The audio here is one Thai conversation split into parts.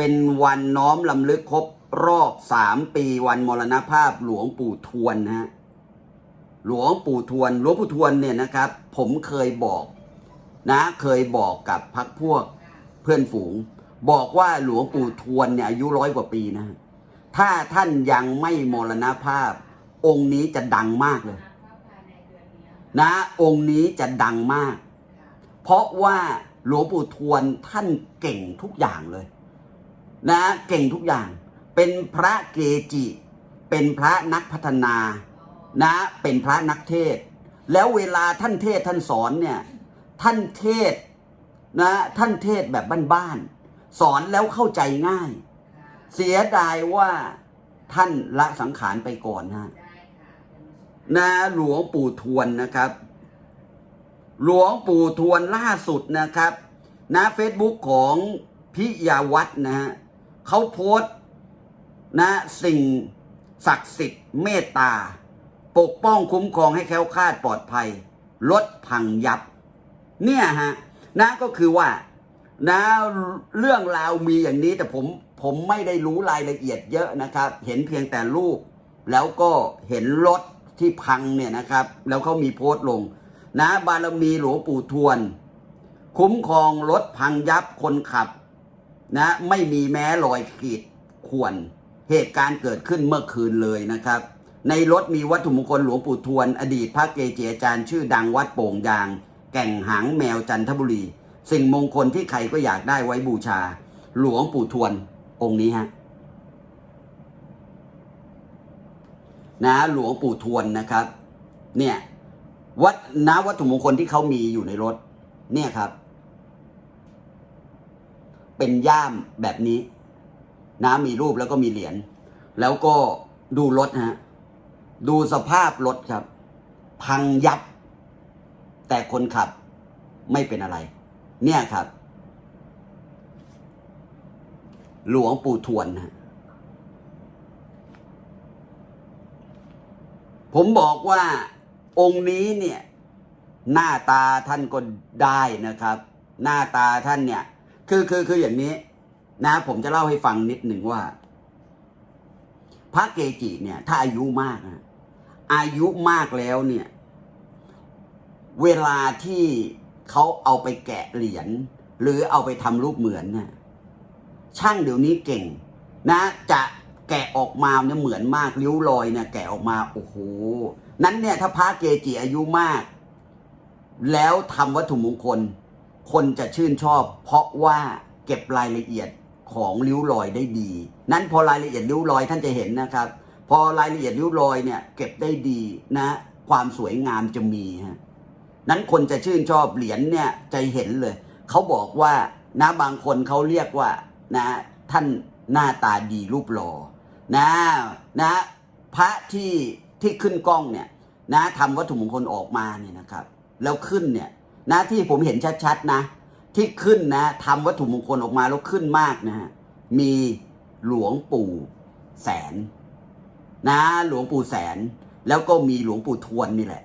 เป็นวันน้อมลำลึกครบรอบสามปีวันมรณภาพหลวงปู่ทวนนะฮะหลวงปู่ทวนหลวงปู่ทวนเนี่ยนะครับ ผมเคยบอกนะเคยบอกกับพักพวกเพื่อนฝูง บอกว่าหลวงปู่ทวนเนี่ยอายุร้อยกว่าปีนะ ถ้าท่านยังไม่มรณภาพ องค์นี้จะดังมากเลย นะ องค์นี้จะดังมาก เพราะว่าหลวงปู่ทวนท่านเก่งทุกอย่างเลย นะเก่งทุกอย่าง เป็นพระเกจิ เป็นพระนักพัฒนานะเป็นพระนักเทศ แล้วเวลาท่านเทศท่านสอนเนี่ยท่านเทศนะท่านเทศแบบบ้านๆสอนแล้วเข้าใจง่าย เสียดายว่าท่านละสังขารไปก่อนนะนะหลวงปู่ทวนนะครับ หลวงปู่ทวนล่าสุดนะครับนะเฟซบุ๊กของพิยาวัฒน์นะฮะ เขาโพสต์นะสิ่งศักดิ์สิทธิ์เมตตา ปกป้องคุ้มครองให้แค้วคลาดปลอดภัยลดพังยับ เนี่ยฮะนะก็คือว่านะเรื่องราวมีอย่างนี้แต่ผมผมไม่ได้รู้รายละเอียดเยอะนะครับ เห็นเพียงแต่รูป แล้วก็เห็นรถที่พังเนี่ยนะครับ แล้วเขามีโพสต์ลง นะบารมีหลวงปู่ทวน คุ้มครองรถพังยับคนขับ นะไม่มีแม้รอยขีดข่วนเหตุการณ์เกิดขึ้นเมื่อคืนเลยนะครับ ในรถมีวัตถุมงคลหลวงปู่ทวน อดีตพระเกจิอาจารย์ชื่อดังวัดโป่งยาง แก่งหางแมวจันทบุรี สิ่งมงคลที่ใครก็อยากได้ไว้บูชา หลวงปู่ทวนองค์นี้ฮะนะหลวงปู่ทวนนะครับ เนี่ยวัดนะวัตถุมงคลที่เขามีอยู่ในรถ เนี่ยครับ เป็นย่ามแบบนี้นะมีรูปแล้วก็มีเหรียญแล้วก็ดูรถฮะดูสภาพรถครับ พังยับ แต่คนขับไม่เป็นอะไร เนี่ยครับ หลวงปู่ทวนฮะผมบอกว่าองค์นี้เนี่ย หน้าตาท่านก็ได้นะครับ หน้าตาท่านเนี่ย คือคือคืออย่างนี้ นะ ผมจะเล่าให้ฟังนิดหนึ่งว่า พระเกจิเนี่ย ถ้าอายุมากนะอายุมากแล้วเนี่ย เวลาที่เขาเอาไปแกะเหรียญหรือเอาไปทำรูปเหมือนเนี่ยช่างเดี๋ยวนี้เก่ง นะ จะแกะออกมาเนี่ยเหมือนมากริ้วรอยเนี่ยแกะออกมาโอ้โหนั้นเนี่ย ถ้าพระเกจิอายุมาก แล้วทำวัตถุมงคล คนจะชื่นชอบ เพราะว่าเก็บรายละเอียดของริ้วรอยได้ดี นั้นพอรายละเอียดริ้วรอยท่านจะเห็นนะครับ พอรายละเอียดริ้วรอยเนี่ยเก็บได้ดีนะ ความสวยงามจะมีฮะนั้นคนจะชื่นชอบเหรียญเนี่ยจะเห็นเลยเขาบอกว่านะบางคนเขาเรียกว่านะ ท่านหน้าตาดีรูปหล่อนะนะ พระที่ที่ขึ้นกล้องเนี่ยนะทำวัตถุมงคลออกมาเนี่ยนะครับ แล้วขึ้นเนี่ย นะที่ผมเห็นชัดๆนะ ที่ขึ้นนะทำวัตถุมงคลออกมาแล้วขึ้นมากนะฮะมีหลวงปู่แสน นะ หลวงปู่แสน แล้วก็มีหลวงปู่ทวนนี่แหละ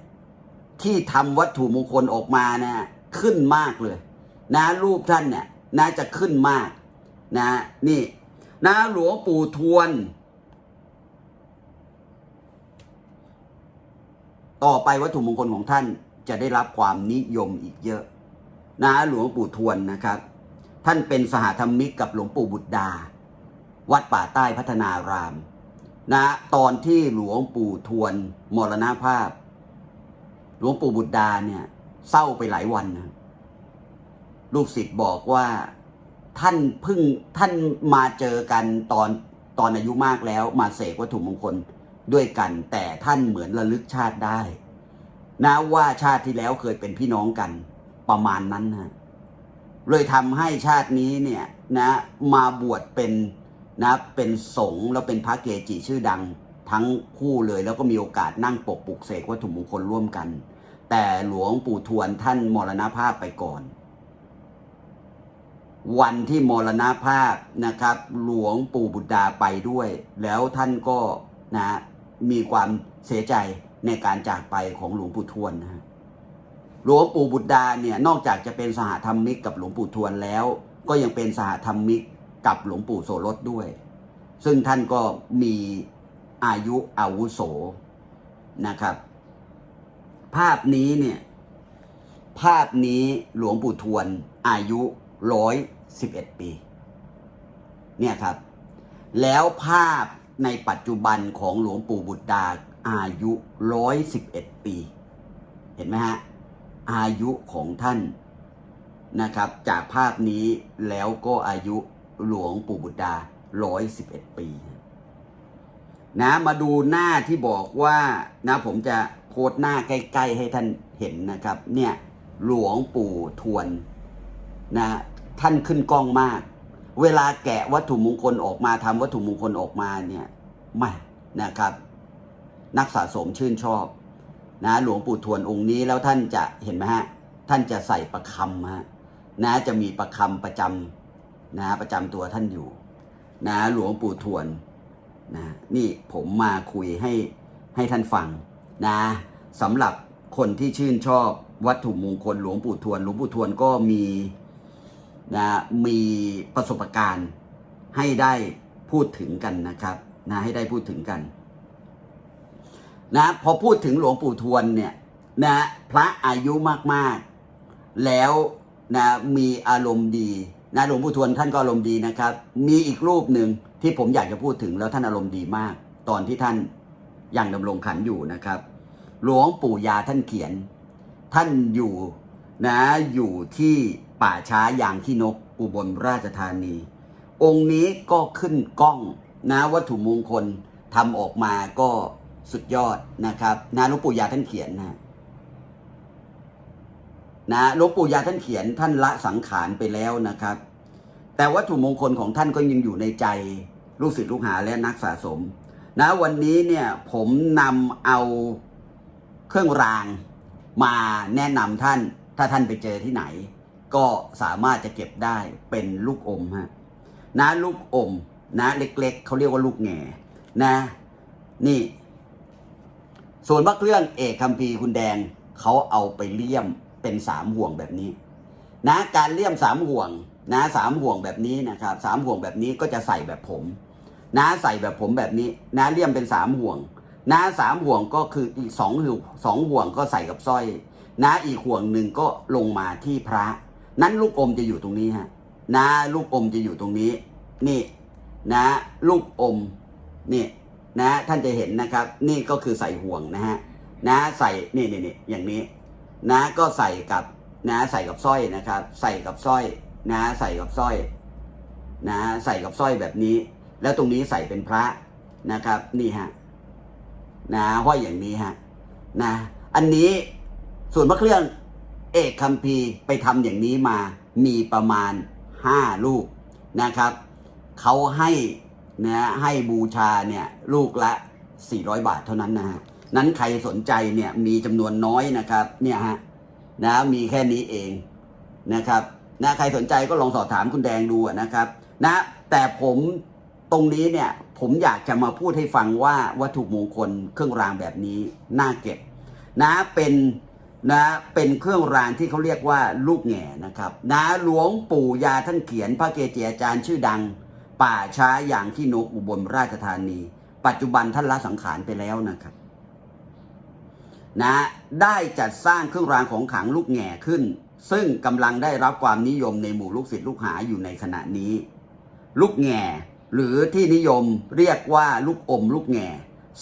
ที่ทำวัตถุมงคลออกมานะขึ้นมากเลย นะรูปท่านเนี่ยนะจะขึ้นมาก นะนี่ นะหลวงปู่ทวนต่อไปวัตถุมงคลของท่าน จะได้รับความนิยมอีกเยอะนะหลวงปู่ทวนนะครับ ท่านเป็นสหธรรมิกกับหลวงปู่บุตรดา วัดป่าใต้พัฒนารามนะตอนที่หลวงปู่ทวนมรณภาพ หลวงปู่บุตรดาเนี่ยเศร้าไปหลายวันนะลูกศิษย์บอกว่าท่านพิ่งท่านมาเจอกันตอนตอนอายุมากแล้วมาเสกวัตถุมงคลด้วยกัน แต่ท่านเหมือนระลึกชาติได้ นะว่าชาติที่แล้วเคยเป็นพี่น้องกันประมาณนั้นนะเลยทำให้ชาตินี้เนี่ยนะมาบวชเป็นนะเป็นสงฆ์แล้วเป็นพระเกจิชื่อดังทั้งคู่เลยแล้วก็มีโอกาสนั่งปกปุกเสกวัตถุมงคลร่วมกัน แต่หลวงปู่ทวนท่านมรณภาพไปก่อน วันที่มรณภาพนะครับ หลวงปู่บุตรดาไปด้วย แล้วท่านก็นะมีความเสียใจ ในการจากไปของหลวงปู่ทวนนะฮะหลวงปู่บุตรดาเนี่ยนอกจากจะเป็นสหธรรมิกกับหลวงปู่ทวนแล้ว ก็ยังเป็นสหธรรมิกกับหลวงปู่โสรถด้วย ซึ่งท่านก็มีอายุอาวุโสนะครับ ภาพนี้เนี่ยภาพนี้หลวงปู่ทวนอายุร้อยสิบเอ็ดปี เนี่ยครับ แล้วภาพในปัจจุบันของหลวงปู่บุตรดา อายุร้อยสิบเอ็ดปี เห็นไหมฮะ อายุของท่านนะครับ จากภาพนี้แล้วก็อายุหลวงปู่บุตรดาร้อยสิบเอ็ดปีนะมาดูหน้าที่บอกว่านะผมจะโคดหน้าใกล้ ๆ ให้ท่านเห็นนะครับ เนี่ยหลวงปู่ทวนนะท่านขึ้นกล้องมาก เวลาแกะวัตถุมงคลออกมาทำวัตถุมงคลออกมาเนี่ยไม่นะครับ นักสะสมชื่นชอบนะหลวงปู่ทวนองค์นี้แล้วท่านจะเห็นไหมฮะท่านจะใส่ประคำฮะนะจะมีประคำประจำนะประจำตัวท่านอยู่นะหลวงปู่ทวนนะนี่ผมมาคุยให้ให้ท่านฟังนะสำหรับคนที่ชื่นชอบวัตถุมงคลหลวงปู่ทวน หลวงปู่ทวนก็มีนะมีประสบการณ์ให้ได้พูดถึงกันนะครับนะให้ได้พูดถึงกัน นะพอพูดถึงหลวงปู่ทวนเนี่ยนะพระอายุมากๆ แล้วนะมีอารมณ์ดีนะหลวงปู่ทวนท่านก็อารมณ์ดีนะครับ มีอีกรูปหนึ่งที่ผมอยากจะพูดถึงแล้วท่านอารมณ์ดีมาก ตอนที่ท่านยังดำรงขันอยู่นะครับ หลวงปู่ยาท่านเขียน ท่านอยู่นะอยู่ที่ป่าช้ายางขี้นกอุบลราชธานี องค์นี้ก็ขึ้นกล้องนะวัตถุมงคลทำออกมาก็ สุดยอดนะครับนะหลวงปู่ยาท่านเขียนนะนะหลวงปู่ยาท่านเขียนท่านละสังขารไปแล้วนะครับ แต่วัตถุมงคลของท่านก็ยังอยู่ในใจลูกศิษย์ลูกหาและนักสะสม นะวันนี้เนี่ยผมนำเอาเครื่องรางมาแนะนำท่าน ถ้าท่านไปเจอที่ไหน ก็สามารถจะเก็บได้เป็นลูกอมฮะนะลูกอมนะเล็กๆ เขาเรียกว่าลูกแง่นะ นี่ ส่วนพระเครื่องเอกคัมภีร์คุณแดงเขาเอาไปเลี่ยมเป็นสามห่วงแบบนี้ นะการเลี่ยมสามห่วงนะสามห่วงแบบนี้นะครับสามห่วงแบบนี้ก็จะใส่แบบผม นะใส่แบบผมแบบนี้ นะเลี่ยมเป็นสามห่วง นะสามห่วงก็คืออีกสองห่วงสองห่วงก็ใส่กับสร้อย นะอีกห่วงหนึ่งก็ลงมาที่พระ นั้นลูกอมจะอยู่ตรงนี้ฮะนะลูกอมจะอยู่ตรงนี้ นี่ นะ ลูกอมนี่ นะท่านจะเห็นนะครับ นี่ก็คือใส่ห่วงนะฮะนะใส่นี่นี่นี่อย่างนี้ นะก็ใส่กับนะใส่กับสร้อยนะครับ ใส่กับสร้อยนะ ใส่กับสร้อย นะ ใส่กับสร้อยแบบนี้ แล้วตรงนี้ใส่เป็นพระนะครับ นี่ฮะนะห้อยอย่างนี้ฮะนะ อันนี้ส่วนพระเครื่องเอกคัมภีร์ไปทำอย่างนี้มามีประมาณห้าลูกนะครับเขาให้ นะให้บูชาเนี่ยลูกละ 400 บาทเท่านั้นนะฮะนั้นใครสนใจเนี่ยมีจำนวนน้อยนะครับเนี่ยฮะนะมีแค่นี้เองนะครับนะใครสนใจก็ลองสอบถามคุณแดงดูนะครับนะแต่ผมตรงนี้เนี่ยผมอยากจะมาพูดให้ฟังว่าวัตถุมงคลเครื่องรางแบบนี้น่าเก็บนะเป็นนะเป็นเครื่องรางที่เขาเรียกว่าลูกแง่นะครับนะหลวงปู่ยาท่านเขียนพระเกจิอาจารย์ชื่อดัง ป่าช้าอย่างที่นกอุบลราชธานี ปัจจุบันท่านละสังขารไปแล้วนะครับนะได้จัดสร้างเครื่องรางของขลังลูกแง่ขึ้น ซึ่งกำลังได้รับความนิยมในหมู่ลูกศิษย์ลูกหาอยู่ในขณะนี้ ลูกแง่หรือที่นิยมเรียกว่าลูกอมลูกแง่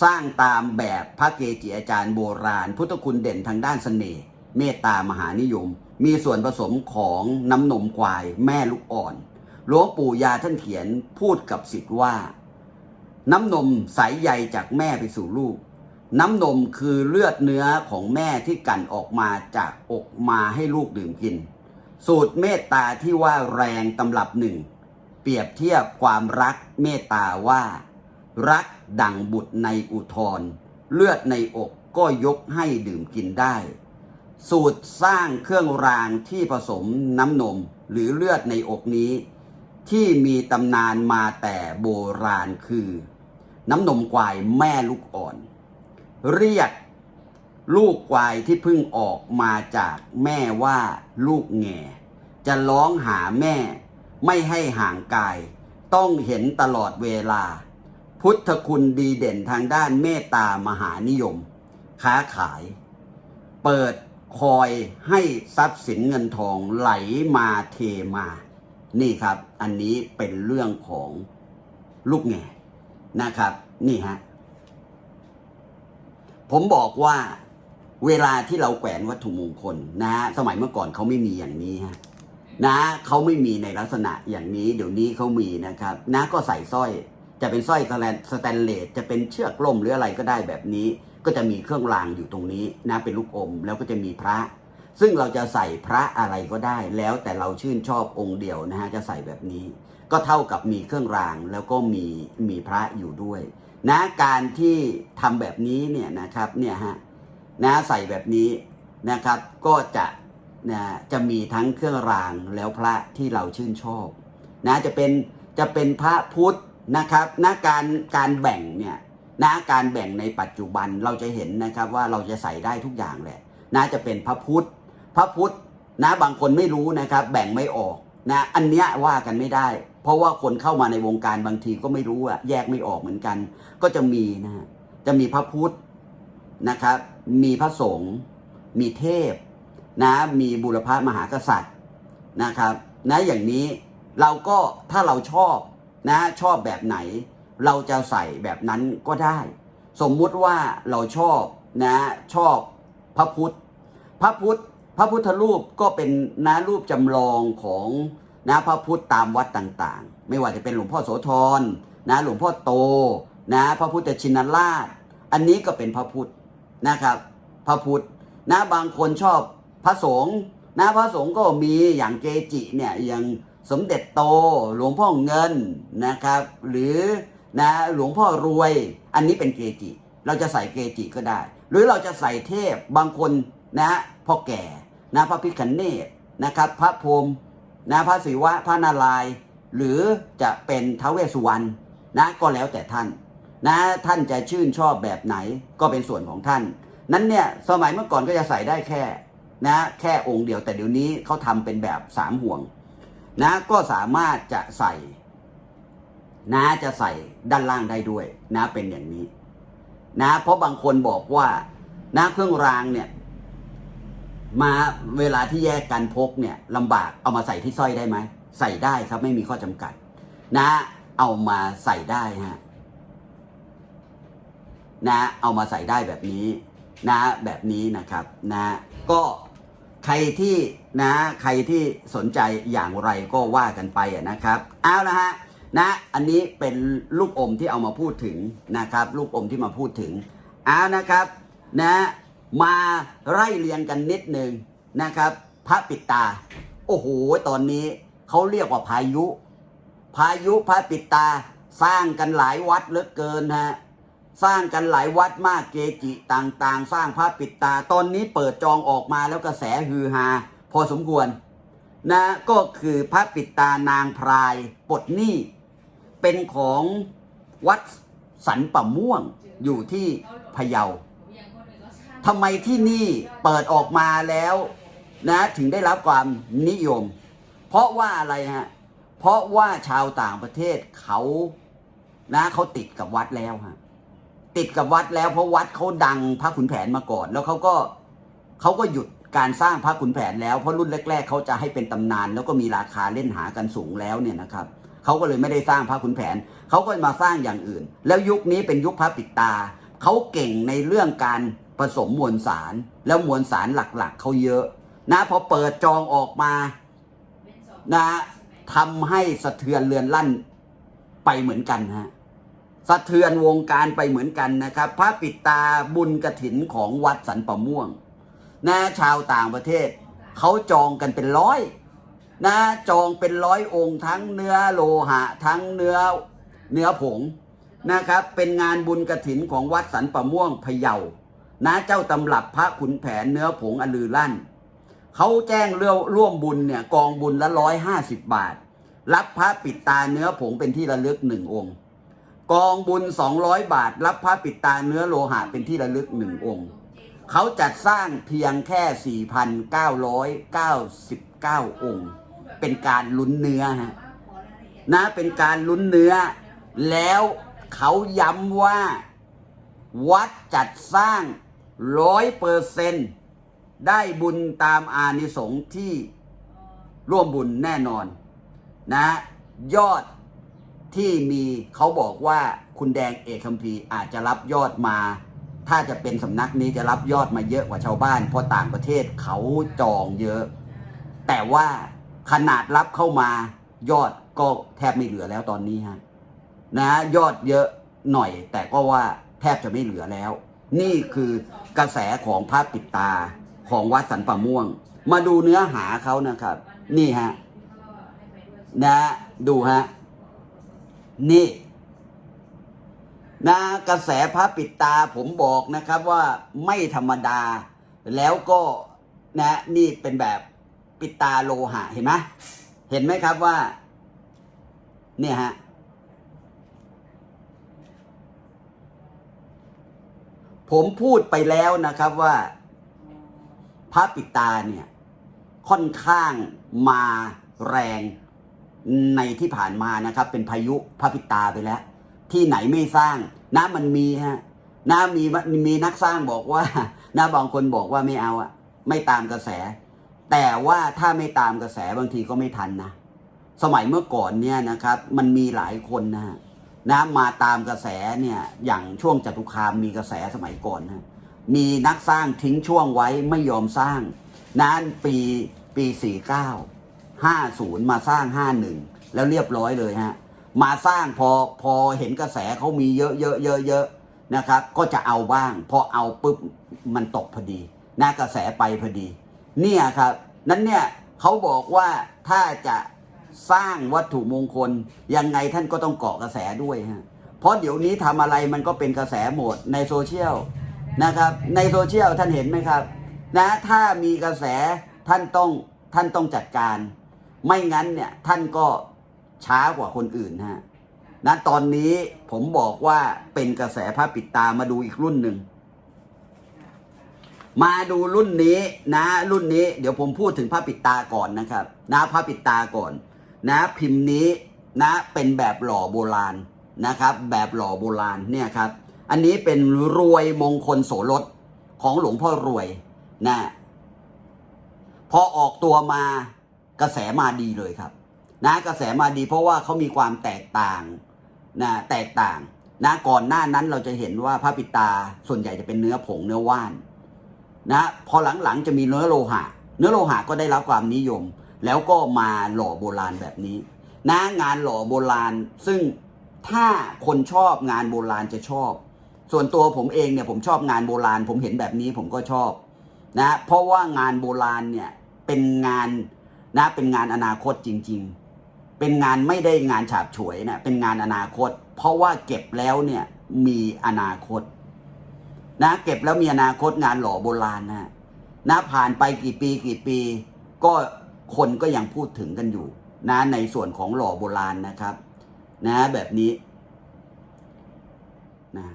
สร้างตามแบบพระเกจิอาจารย์โบราณ พุทธคุณเด่นทางด้านเสน่ห์เมตตามหานิยม มีส่วนผสมของน้ำนมควายแม่ลูกอ่อน หลวงปู่ยาท่านเขียนพูดกับสิทธิ์ว่า น้ำนมใสใยจากแม่ไปสู่ลูก น้ำนมคือเลือดเนื้อของแม่ที่กั่นออกมาจากอกมาให้ลูกดื่มกิน สูตรเมตตาที่ว่าแรงตำรับหนึ่ง เปรียบเทียบความรักเมตตาว่า รักดั่งบุตรในอุทธรเลือดในอกก็ยกให้ดื่มกินได้ สูตรสร้างเครื่องรางที่ผสมน้ำนมหรือเลือดในอกนี้ ที่มีตำนานมาแต่โบราณคือ น้ำนมควายแม่ลูกอ่อน เรียกลูกควายที่เพิ่งออกมาจากแม่ว่าลูกแง่ จะร้องหาแม่ไม่ให้ห่างกาย ต้องเห็นตลอดเวลา พุทธคุณดีเด่นทางด้านเมตตามหานิยม ค้าขาย เปิดคอยให้ทรัพย์สินเงินทองไหลมาเทมา นี่ครับ อันนี้เป็นเรื่องของลูกแง่นะครับ นี่ฮะ ผมบอกว่าเวลาที่เราแขวนวัตถุมงคลนะฮะสมัยเมื่อก่อนเขาไม่มีอย่างนี้ฮะนะเขาไม่มีในลักษณะอย่างนี้ เดี๋ยวนี้เขามีนะครับ นะก็ใส่สร้อย จะเป็นสร้อยสแตนเลสจะเป็นเชือกล่มหรืออะไรก็ได้แบบนี้ ก็จะมีเครื่องรางอยู่ตรงนี้นะเป็นลูกอม แล้วก็จะมีพระ ซึ่งเราจะใส่พระอะไรก็ได้ แล้วแต่เราชื่นชอบองค์เดียวนะฮะจะใส่แบบนี้ ก็เท่ากับมีเครื่องรางแล้วก็มีมีพระอยู่ด้วยนะการที่ทำแบบนี้เนี่ยนะครับเนี่ยฮะนะใส่แบบนี้นะครับก็จะนะจะมีทั้งเครื่องรางแล้วพระที่เราชื่นชอบนะจะเป็นจะเป็นพระพุทธนะครับนะการการแบ่งเนี่ยนะการแบ่งในปัจจุบันเราจะเห็นนะครับว่าเราจะใส่ได้ทุกอย่างแหละนะจะเป็นพระพุทธ พระพุทธนะบางคนไม่รู้นะครับ แบ่งไม่ออกนะ อันเนี้ยว่ากันไม่ได้ เพราะว่าคนเข้ามาในวงการบางทีก็ไม่รู้อะแยกไม่ออกเหมือนกัน ก็จะมีนะจะมีพระพุทธนะครับ มีพระสงฆ์มีเทพนะมีบุรพามหากษัตริย์นะครับนะอย่างนี้เราก็ถ้าเราชอบนะชอบแบบไหน เราจะใส่แบบนั้นก็ได้ สมมุติว่าเราชอบนะชอบพระพุทธ พระพุทธ พระพุทธรูปก็เป็นนะรูปจำลองของนะพระพุทธตามวัดต่างๆ ไม่ว่าจะเป็นหลวงพ่อโสธรนะหลวงพ่อโตนะพระพุทธชินราช อันนี้ก็เป็นพระพุทธนะครับ พระพุทธนะบางคนชอบพระสงฆ์นะพระสงฆ์ก็มีอย่างเกจิเนี่ยอย่างสมเด็จโตหลวงพ่อเงินนะครับ หรือนะหลวงพ่อรวย อันนี้เป็นเกจิ เราจะใส่เกจิก็ได้ หรือเราจะใส่เทพบางคนนะพ่อแก่ นะพระพิคเนตนะครับ พระพรมนะพระศิวะพระนารายหรือจะเป็นท้าวเวสสุวรรณนะก็แล้วแต่ท่าน นะท่านจะชื่นชอบแบบไหนก็เป็นส่วนของท่าน นั้นเนี่ยสมัยเมื่อก่อนก็จะใส่ได้แค่นะแค่องค์เดียวแต่เดี๋ยวนี้เขาทำเป็นแบบสามห่วงนะก็สามารถจะใส่นะจะใส่ด้านล่างได้ด้วยนะเป็นอย่างนี้นะเพราะบางคนบอกว่านะเครื่องรางเนี่ย มาเวลาที่แยกกันพกเนี่ยลำบากเอามาใส่ที่สร้อยได้ไหมใส่ได้ครับไม่มีข้อจำกัด นะ เอามาใส่ได้ฮะนะเอามาใส่ได้แบบนี้ นะแบบนี้นะครับ นะ ก็ใครที่นะใครที่สนใจอย่างไรก็ว่ากันไปนะครับ เอาละฮะนะอันนี้เป็นลูกอมที่เอามาพูดถึงนะครับ ลูกอมที่มาพูดถึงเอานะครับ นะ มาไล่เรียงกันนิดหนึ่งนะครับ พระปิดตา โอ้โห ตอนนี้เขาเรียกว่าพายุ พายุพระปิดตาสร้างกันหลายวัดเหลือเกินฮะสร้างกันหลายวัดมากเกจิต่างๆ สร้างพระปิดตา ตอนนี้เปิดจองออกมาแล้วกระแสฮือฮาพอสมควรนะก็คือพระปิดตานางพรายปดหนี้เป็นของวัดสันป่าม่วงอยู่ที่พะเยา ทำไมที่นี่เปิดออกมาแล้วนะถึงได้รับความนิยม เพราะว่าอะไรฮะเพราะว่าชาวต่างประเทศเขานะเขาติดกับวัดแล้วฮะติดกับวัดแล้วเพราะวัดเขาดังพระขุนแผนมาก่อน แล้วเขาก็เขาก็หยุดการสร้างพระขุนแผนแล้วเพราะรุ่นแรก ๆเขาจะให้เป็นตำนาน แล้วก็มีราคาเล่นหากันสูงแล้วเนี่ยนะครับเขาก็เลยไม่ได้สร้างพระขุนแผนเขาก็มาสร้างอย่างอื่น แล้วยุคนี้เป็นยุคพระปิดตาเขาเก่งในเรื่องการ ผสมมวลสาร แล้วมวลสารหลักๆเขาเยอะ นะพอเปิดจองออกมานะทำให้สะเทือนเรือนลั่นไปเหมือนกันฮะสะเทือนวงการไปเหมือนกันนะครับ พระปิดตาบุญกระถินของวัดสันป่าม่วงนะชาวต่างประเทศเขาจองกันเป็นร้อยนะจองเป็นร้อยองค์ทั้งเนื้อโลหะ ทั้งเนื้อเนื้อผงนะครับ เป็นงานบุญกระถินของวัดสันป่าม่วงพะเยา นะเจ้าตำรับพระขุนแผนเนื้อผงอลือลั่นเขาแจ้งเรื่องร่วมบุญเนี่ยกองบุญละร้อยห้าสิบบาท รับพระปิดตาเนื้อผงเป็นที่ระลึกหนึ่งองค์ กองบุญสองร้อยบาท รับพระปิดตาเนื้อโลหะเป็นที่ระลึกหนึ่งองค์เขาจัดสร้างเพียงแค่ 4,999 องค์ เป็นการลุ้นเนื้อฮะนะเป็นการลุ้นเนื้อ แล้วเขาย้ำว่า วัดจัดสร้าง ร้อยเปอร์เซนได้บุญตามอานิสงส์ที่ร่วมบุญแน่นอนนะยอดที่มีเขาบอกว่าคุณแดงเอกคัมภีอาจจะรับยอดมา ถ้าจะเป็นสำนักนี้จะรับยอดมาเยอะกว่าชาวบ้าน เพราะต่างประเทศเขาจองเยอะ แต่ว่าขนาดรับเข้ามายอดก็แทบไม่เหลือแล้วตอนนี้ฮะนะยอดเยอะหน่อย แต่ก็ว่าแทบจะไม่เหลือแล้ว นี่คือกระแสของพระปิดตาของวัดสันป่าม่วง มาดูเนื้อหาเขานะครับ นี่ฮะนะดูฮะนี่นะกระแสพระปิดตาผมบอกนะครับว่าไม่ธรรมดา แล้วก็นะนี่เป็นแบบปิดตาโลหะเห็นไหมเห็นไหมครับว่า เนี่ยฮะ ผมพูดไปแล้วนะครับว่าพระปิตาเนี่ยค่อนข้างมาแรงในที่ผ่านมานะครับ เป็นพายุพระปิตาไปแล้ว ที่ไหนไม่สร้างนะมันมีฮะนะมีมีนักสร้างบอกว่านะบางคนบอกว่าไม่เอาอะไม่ตามกระแส แต่ว่าถ้าไม่ตามกระแสบางทีก็ไม่ทันนะสมัยเมื่อก่อนเนี่ยนะครับ มันมีหลายคนนะฮะ นะมาตามกระแสเนี่ยอย่างช่วงจตุคามมีกระแสสมัยก่อนนะมีนักสร้างทิ้งช่วงไว้ไม่ยอมสร้างนั้นปีปีสี่เก้าห้าศูนย์มาสร้างห้าหนึ่งแล้วเรียบร้อยเลยฮะมาสร้างพอพอเห็นกระแสเขามีเยอะเยอะเยอะเยอะนะครับ ก็จะเอาบ้าง พอเอาปุ๊บมันตกพอดีนะกระแสไปพอดี เนี่ยครับ นั้นเนี่ยเขาบอกว่าถ้าจะ สร้างวัตถุมงคล ยังไงท่านก็ต้องเกาะกระแสด้วยฮะเพราะเดี๋ยวนี้ทำอะไรมันก็เป็นกระแสหมดในโซเชียลนะครับในโซเชียลท่านเห็นไหมครับนะถ้ามีกระแสท่านต้องท่านต้องจัดการ ไม่งั้นเนี่ยท่านก็ช้ากว่าคนอื่นฮะนะตอนนี้ผมบอกว่าเป็นกระแสพระปิดตามาดูอีกรุ่นหนึ่งมาดูรุ่นนี้นะรุ่นนี้เดี๋ยวผมพูดถึงพระปิดตาก่อนนะครับ นะพระปิดตาก่อน นะพิมพ์นี้นะเป็นแบบหล่อโบราณนะครับแบบหล่อโบราณเนี่ยครับอันนี้เป็นรวยมงคลโสรถของหลวงพ่อรวยนะพอออกตัวมากระแสมาดีเลยครับ นะกระแสมาดีเพราะว่าเขามีความแตกต่างนะแตกต่างนะก่อนหน้านั้นเราจะเห็นว่าพระปิดตาส่วนใหญ่จะเป็นเนื้อผงเนื้อว่านนะพอหลังๆจะมีเนื้อโลหะ เนื้อโลหะก็ได้รับความนิยม แล้วก็มาหล่อโบราณแบบนี้นะงานหล่อโบราณ ซึ่งถ้าคนชอบงานโบราณจะชอบ ส่วนตัวผมเองเนี่ยผมชอบงานโบราณ ผมเห็นแบบนี้ผมก็ชอบนะเพราะว่างานโบราณเนี่ยเป็นงานนะเป็นงานอนาคตจริง ๆ เป็นงานไม่ได้งานฉาบฉวยนะเป็นงานอนาคต เพราะว่าเก็บแล้วเนี่ยมีอนาคตนะเก็บแล้วมีอนาคตงานหล่อโบราณนะนะผ่านไปกี่ปีกี่ปี ก็ คนก็ยังพูดถึงกันอยู่นะในส่วนของหล่อโบราณนะครับ นะแบบนี้นะ